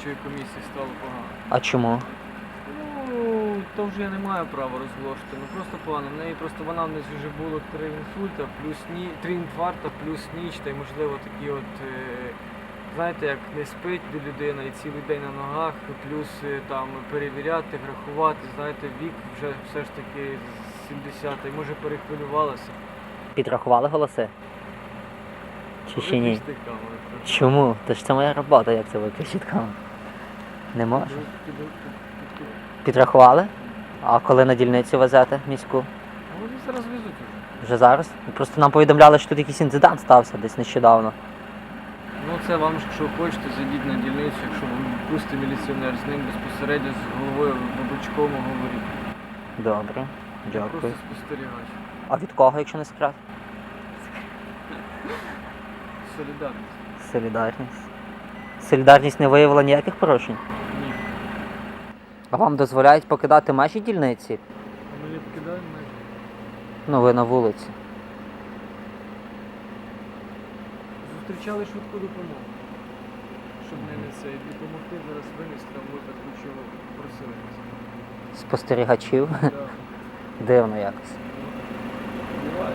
виборчої комісії стало погано. А чому? Ну, то вже я не маю права розголошувати. Ну просто погано. В неї просто вона в нас вже було три інсульта, плюс ні, три інфаркта, плюс ніч, та й можливо такі от. е, Знаєте, як не спить людина і цілий день на ногах, плюс е, там перевіряти, рахувати, знаєте, вік вже все ж таки 70 і може перехвилювалася. Підрахували голоси? Чи ще ні? Чому? Та ж це моя робота, як це виключити камеру. Не під- Підрахували? А коли на дільницю везете міську? А Вони зараз везуть уже. Вже зараз? Просто нам повідомляли, що тут якийсь інцидент стався десь нещодавно. Ну це вам, якщо хочете, зайдіть на дільницю, якщо ви пустите міліціонер, з ним безпосередньо з головою Бабучком говоріть. Добре, дякую. Просто спостерігач. А від кого, якщо не секрет? Солідарність. Солідарність. Солідарність не виявила ніяких порушень. А вам дозволяють покидати межі дільниці? Ми не покидаємо межі. Ну, ви на вулиці. Зустрічали швидку допомогу. Щоб не не це і допомогти зараз винести там випадку, чого просили. Спостерігачів. Да. Дивно якось. Буває.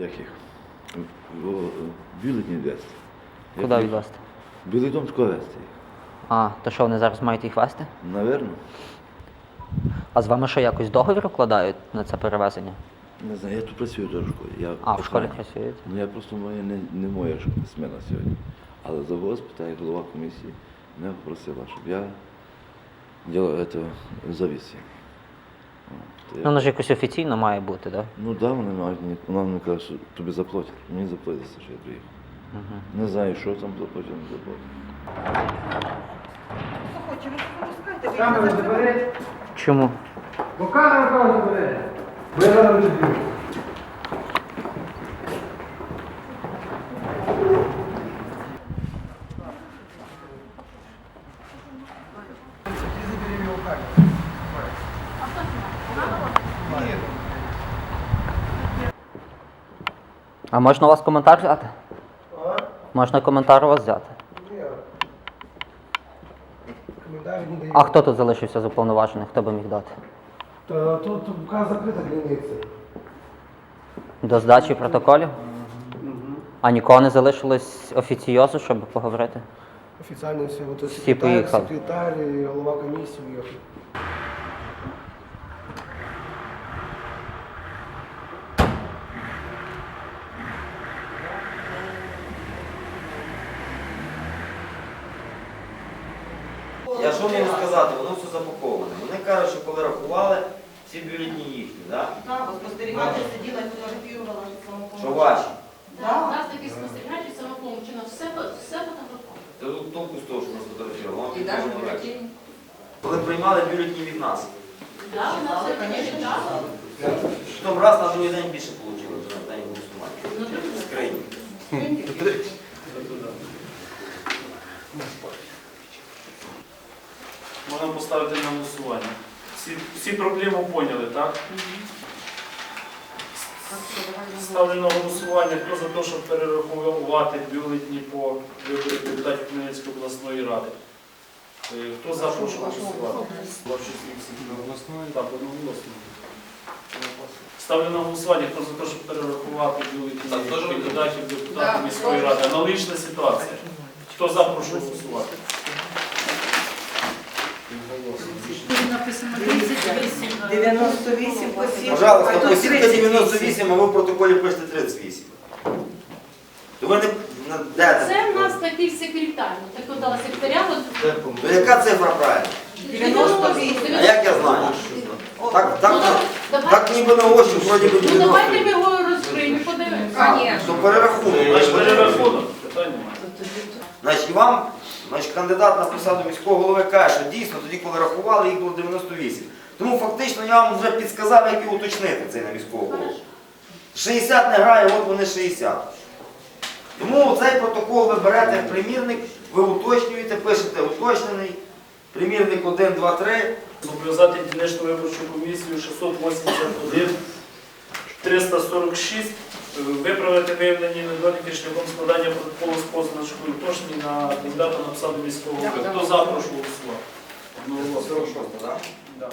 Яких? Бюлетні вести. Куди відвезти? Білий дом вести. А, то що вони зараз мають їх вести? Наверно. А з вами що якось договір укладають на це перевезення? Не знаю, я тут працюю теж в школі. Я А, в школі охранник. працюєте? Ну я просто моя не, не моя ж смена сьогодні. Але завоз, питає голова комісії, мене попросила, щоб я ділав це завісі. Ну, воно ж якось офіційно має бути, так? Ну да, вони мають мені, вона мені каже, що тобі заплатять. Мені заплатять, за те, що я приїхав. Угу. Не знаю, що там заплатять, не заплатять. Хоче, ви що запускаєте? Ви їх не закриваєте? Чому? Бо камеру кого забере? Бо я зараз. А можна у вас коментар взяти? Можна коментар у вас взяти. Не дає. А хто тут залишився з уповноважених? Хто би міг дати? Та Тут бука закрита дільниця. До здачі протоколів? А нікого не залишилось офіційозу, щоб поговорити? Офіційно все. От секретар, поїхали. секретар, і голова комісії. уїхали. Я що можу сказати, воно все запаковане. Вони кажуть, що коли рахували, всі бюлетні їхні, да? Так, бо спостерігачі сиділа і фотографувала самопомогу. що ваші. Да, у нас такі спостерігачі самопомочі, на все, все фотографовано. Та тут толку з того, що нас фотографували. І навіть бюлетені. Коли приймали бюлетні від нас, Да, у нас все конечно, що там раз на другий день більше отримали, вже на день голосування. Ну, скрині. Можна поставити на голосування. Всі, всі проблему поняли, так? Ставлю на голосування, хто за те, щоб перерахувати бюлетні по виборах депутатів Хмельницької обласної ради. Е, Хто за прошу голосувати? Так, одноголосно. Ставлю на голосування, хто за те, щоб перерахувати бюлетні депутатів депутатів міської ради. Аналогічна ситуація. Хто за прошу голосувати? написано 38. 98 осіб. Пожалуйста, а тут посітка 38. 98, а ви в протоколі пишете 38. То ви не... на- Де це? Це в нас такий секретар. Так от дала секретаря. от- То яка цифра правильна? 98. А як я знаю? Так, Ну, так, так, давай- так ніби на очі, вроді би Ну давайте ми його розкриємо подивимося. То перерахунок. Значить, перерахунок. Питань немає. Значить, і вам Значить, кандидат на посаду міського голови каже, що дійсно тоді, коли рахували, їх було 98. Тому фактично я вам вже підсказав, як і уточнити цей на міського голову. 60 не грає, от вони 60. Тому цей протокол ви берете як примірник, ви уточнюєте, пишете уточнений, примірник 1, 2, 3. Зобов'язати дільничну виборчу комісію 681 346 е, виправити виявлені недоліки шляхом складання протоколу з позначкою уточнень на кандидата на посаду міського голови. Хто за, прошу голосувати. Ну, 46, так? Да.